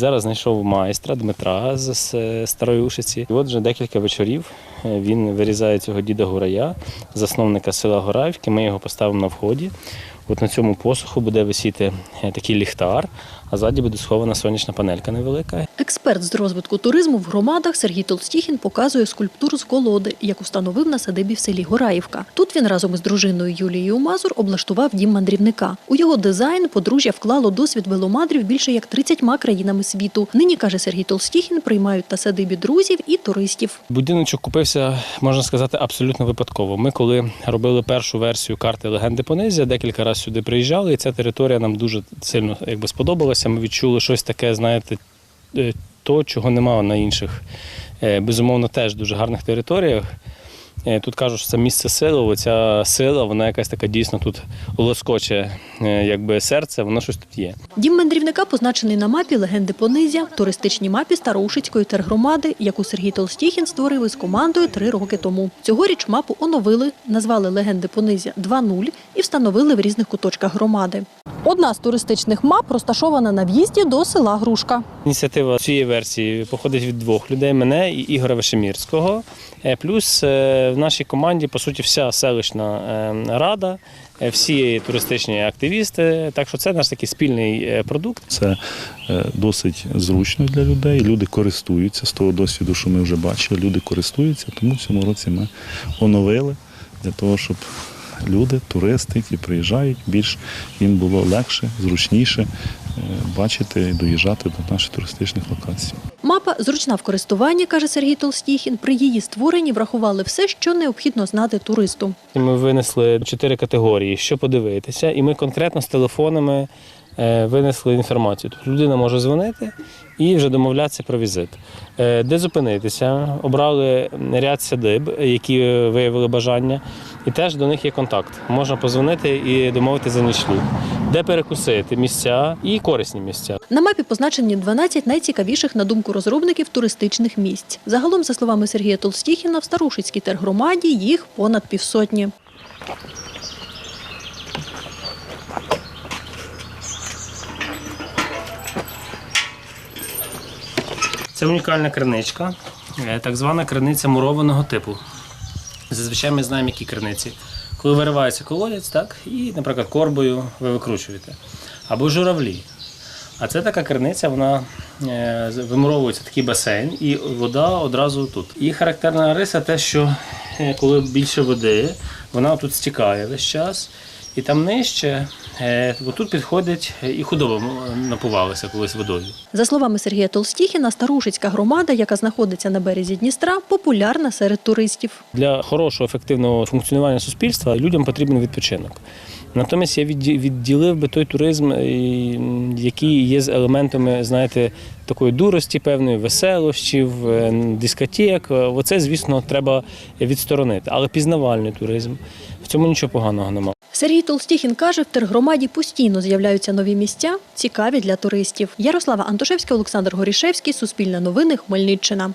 Зараз знайшов майстра Дмитра з Старої Ушиці. І от вже декілька вечорів е, він вирізає цього діда Гурая, засновника села Гораївки. Ми його поставимо на вході. От на цьому посуху буде висіти е, такий ліхтар, а ззаді буде схована сонячна панелька невелика. Експерт з розвитку туризму в громадах Сергій Толстіхін показує скульптуру з колоди, яку встановив на садибі в селі Гораївка. Тут він разом із дружиною Юлією Мазур облаштував дім мандрівника. У його дизайн подружжя вклало досвід веломандрів більше як 30 країнами світу. Нині каже Сергій Толстіхін, приймають на садибі друзів і туристів. Будиночок купився, можна сказати, абсолютно випадково. Ми, коли робили першу версію карти легенди Понизя, декілька разів сюди приїжджали, і ця територія нам дуже сильно якби сподобалася. Ми відчули щось таке, знаєте, е, то, чого немає на інших. е, Безумовно, теж дуже гарних територіях. Е, Тут кажуть, що це місце сили. Оця сила, вона якась така дійсно тут лоскоче, якби серце, воно щось тут є. Дім мандрівника позначений на мапі легенди Понизя, туристичній мапі Староушицької тергромади, яку Сергій Толстіхін створив із командою три роки тому. Цьогоріч мапу оновили, назвали легенди Понизя 2.0 і встановили в різних куточках громади. Одна з туристичних мап розташована на в'їзді до села Грушка. Ініціатива цієї версії походить від двох людей: мене і Ігоря Вишемірського. Е, Плюс е, в нашій команді, по суті, вся селищна е, рада, всі туристичні активісти. Так що це наш такий спільний продукт. Це досить зручно для людей. Люди користуються з того досвіду, що ми вже бачили. Люди користуються, тому в цьому році ми оновили для того, щоб люди, туристи, які приїжджають, більш їм було легше, зручніше е, бачити і доїжджати до наших туристичних локацій. Мапа зручна в користуванні, каже Сергій Толстіхін. При її створенні врахували все, що необхідно знати туристу. Ми винесли чотири категорії, що подивитися, і ми конкретно з телефонами е, винесли інформацію. Тобто людина може дзвонити і вже домовлятися про візит. Е, Де зупинитися, обрали ряд садиб, які виявили бажання, і теж до них є контакт. Можна позвонити і домовитися за нічліг. Де перекусити місця і корисні місця. На мапі позначені 12 найцікавіших на думку розробників туристичних місць. Загалом, за словами Сергія Толстіхіна, в Старушицькій тергромаді їх понад півсотні. Це унікальна криничка, е, так звана криниця мурованого типу. Зазвичай ми знаємо, які криниці. Коли виривається колодязь, так, і, наприклад, корбою ви викручуєте. Або журавлі. А це така криниця, вона е, вимуровується такий басейн, і вода одразу тут. І характерна риса те, що е, коли більше води, вона тут стікає весь час. І там нижче, е, тут підходить е, і худоба напувалася колись водою. За словами Сергія Толстіхіна, Старушицька громада, яка знаходиться на березі Дністра, популярна серед туристів. Для хорошого ефективного функціонування суспільства людям потрібен відпочинок. Натомість я відді- відділив би той туризм, який є з елементами, знаєте, такої дурості, певної веселощів, е, дискотек. Е, Оце, звісно, треба відсторонити. Але пізнавальний туризм в цьому нічого поганого немає. Сергій Толстіхін каже, в тергромаді постійно з'являються нові місця, цікаві для туристів. Ярослава Антошевська, Олександр Горішевський, Суспільне новини, Хмельниччина.